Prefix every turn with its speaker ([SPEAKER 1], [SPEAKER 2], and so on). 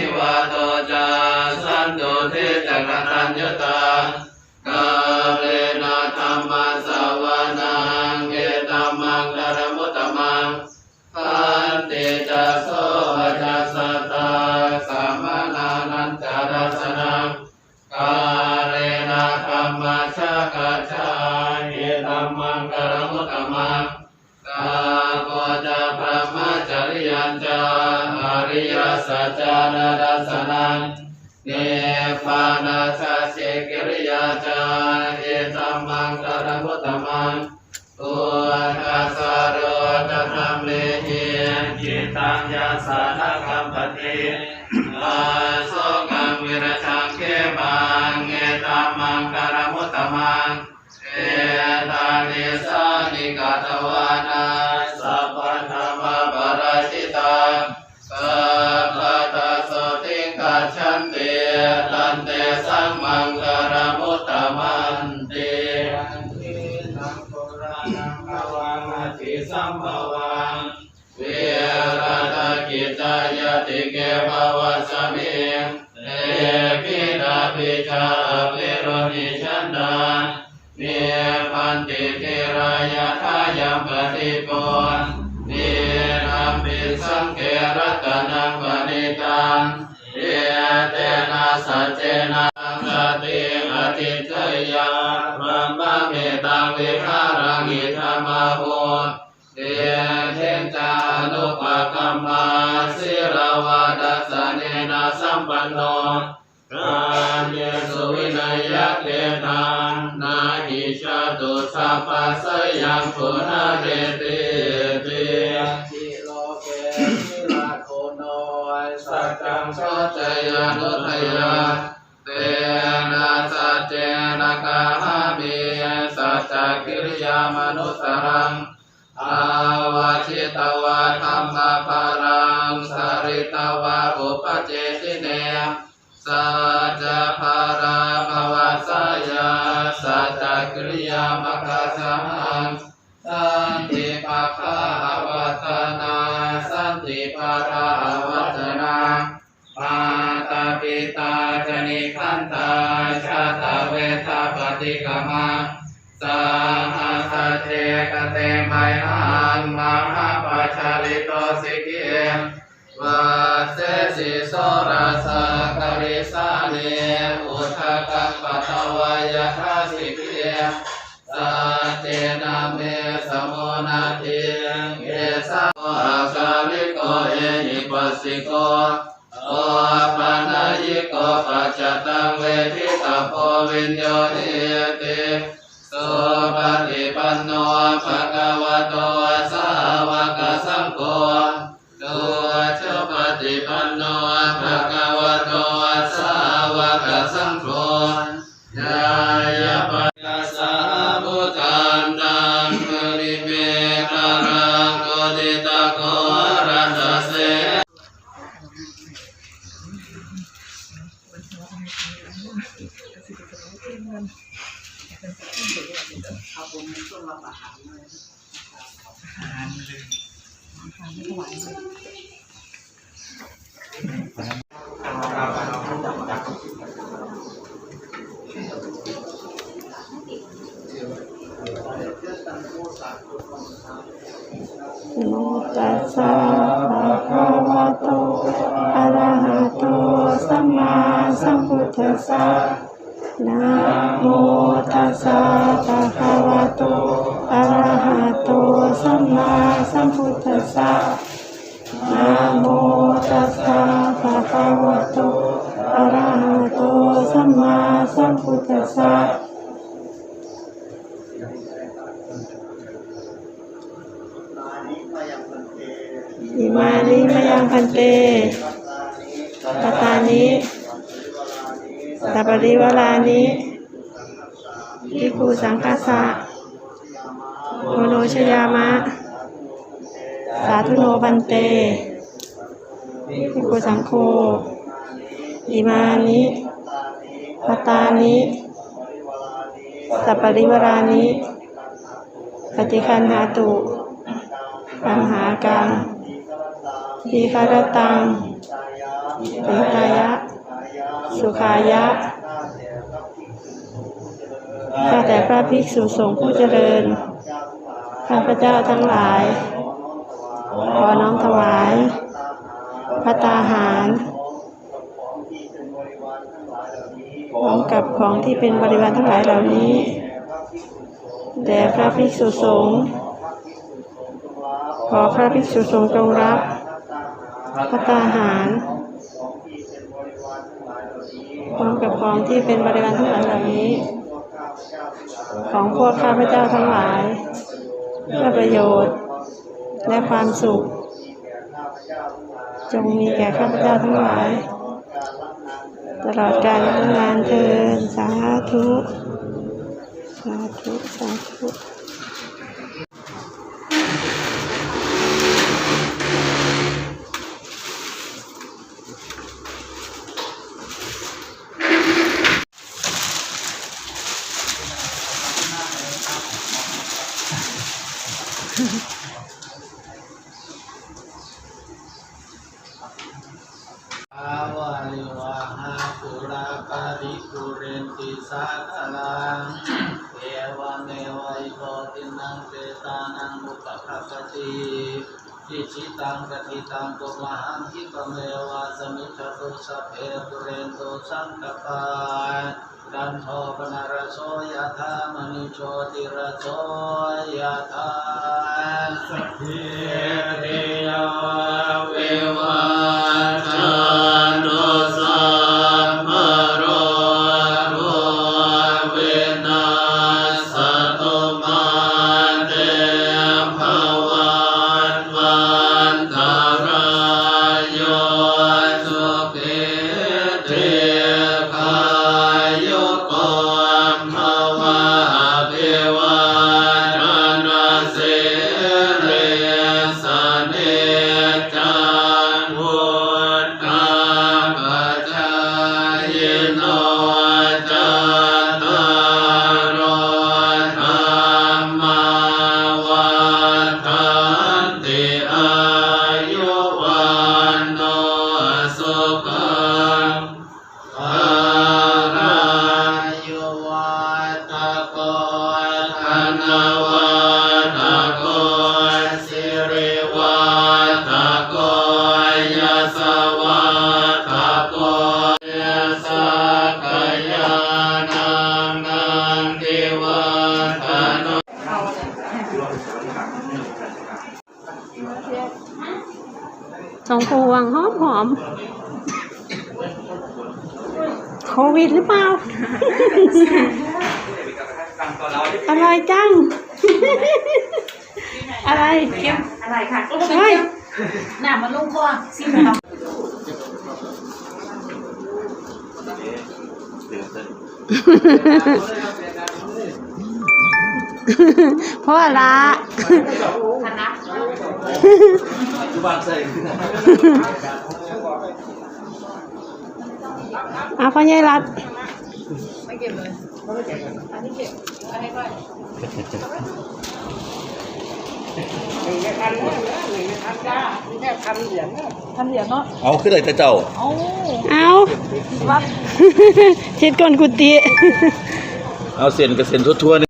[SPEAKER 1] ทิวาโตจาสันตุเทจักรันยุตากาเลนะธรรมสาวนาเกตมังกรมุตตมังอันเตจัสโสจัสตาสัมมานานันจารสนัง ริยสัจจานาดสนังเนปานาสสิกิริยาจาเยตัมมังกรมุตมังตุกัสสรจะธรรมเลหิจิตังยาสานะคัมปติอาโสกังวิรชังเกมังเอตัมมังกรมุตตมังเอตานิสานิกาต ภวังอธิสัมภวังวิรัตกิจายติเกภวสมิเอปินาปิชาปิโรนิชันดาเนพันติเทรายาทายัมปฏิปุนเนนัมปิสังเกรัตนังปณิตังเยเตนะสัจเจนะสติอติเทยาพระมะเมตังวิหา สิรวาดัสเนนะสัมปันโนกามเยสุวินัยเตังนาหิชาตุสัพพะสยังปุนาเรติติทิโลเกนิราโคโนสัจจังโชจยานุทยาเตนะสัจเจนะกาหามิสัจจกิริยามนุสรังอาวาชิตวะธรรมปารังสา ริตวะอุปเจสิเนสัจภาราภวะสายาสัจกริยามคาสังสันติปะคาวัตนาสันติปะราวัตนามาตาปิตาจนิคันตาชาตาเวทาปฏิกามาสาหัสเทกเตไมหังมหาปัจฉาลิโตสิกเก วัสเสสิโสราสากริสาเนอุทกัปัตวายทาสิกเกสัจเจนะเมสมุนาทิเอสะโอาคาลิโกเอหิปัสสิโกโอปัญญิโกปัจจตังเวทิตาโพวิญโยนิเตสุปฏิปันโนภะคะวะโตสาวกสังโฆ โมตัส
[SPEAKER 2] สะภะคะวะโตอะระหะโตสัมมาสัมพุทธัสสะนะโมตัสสะภะคะวะโต อะระหะโตสัมมาสัมพุทธัสสะนะโมตัสสะภะคะวะโตอะระหะโตสัมมาสัมพุทธัสสะอิมานิมยังพันเตปตานิสัปปริวารานิพิคูสังคาสะ โมโนชยามะ สาธุโนพันเตพิคูสังโฆอิมานิปตานิสัปปริวารานิปฏิคันหาตุปัญหากังทีคารตังหิตายะ สุขายะข้าแต่พระภิกษุสงฆ์ผู้เจริญ ข้าพเจ้าทั้งหลาย ขอน้อมถวายพระตาหารพร้อมกับของที่เป็นบริวารทั้งหลายเหล่านี้แด่พระภิกษุสงฆ์ขอพระภิกษุสงฆ์จงรับพระตาหารพร้อมกับของที่เป็นบริวารทั้งหลายเหล่านี้ ของพวกข้าพเจ้าทั้งหลาย เพื่อประโยชน์ และความสุข จงมีแก่ข้าพเจ้าทั้งหลาย ตลอดกาลนานเทินสาธุ สาธุ สาธุ
[SPEAKER 1] อาวาลิวาหาปุราปาริปุเรนติ สลังเอวเมวัยโกตินังเตตานังอุปคัปปติอิชิตังปฏิตังตุมหังคิปเมวะสมิจจตุสัพเพปุเรนตุสังกปาดันโทปนารโสยธามณิโชติระโสยธาสัพเพ เพ
[SPEAKER 2] วงหอมหอมโควิดหรือเปล่า อร่อยจัง อะไร
[SPEAKER 3] เข้มอะไรค่ะ
[SPEAKER 2] เฮ้ย
[SPEAKER 3] หนามันลงคอซิมนะครับ
[SPEAKER 2] เพราะอะ ไร
[SPEAKER 3] คณะ
[SPEAKER 2] อาพ่อใหญ่รัด
[SPEAKER 3] ไม่เก็บเลยอันนี้เก็บอันนี้ก็ทันเหรียญเนาะ
[SPEAKER 4] เอาขึ้นเลยแต่เจ้า
[SPEAKER 3] เอา
[SPEAKER 2] เอา
[SPEAKER 3] วัด
[SPEAKER 2] เช็ดก่อนกุฏิ
[SPEAKER 4] เอาเส้นกับเส้นทั่วๆนี่